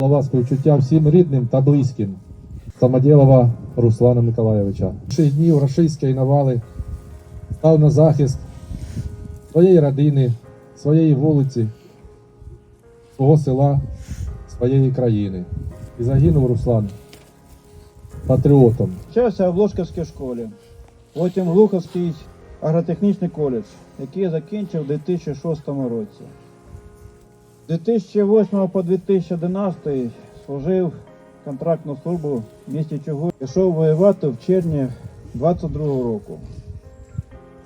Слова співчуття всім рідним та близьким Самодєлова Руслана Миколайовича. Шість днів рашистської навали став на захист своєї родини, своєї вулиці, свого села, своєї країни. І загинув Руслан патріотом. Вчався в Ложкарській школі, потім в Глуховський агротехнічний коледж, який закінчив у 2006 році. З 2008 по 2011 служив контрактну службу в місті Чугуй. Пішов воювати в червні 22 року.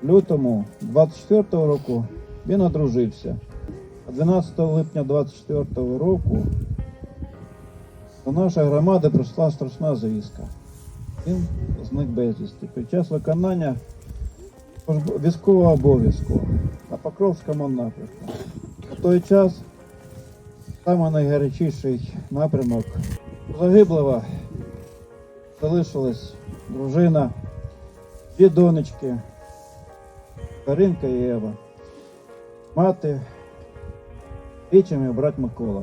В лютому 24 року він одружився. А 12 липня 24 року до нашої громади прийшла страшна звістка. Він зник безвісти під час виконання військового обов'язку на Покровському напрямку. На той час саме найгарячіший напрямок загиблого залишилась дружина, дві донечки, Каринка і Ева, мати, вічим і брат Микола.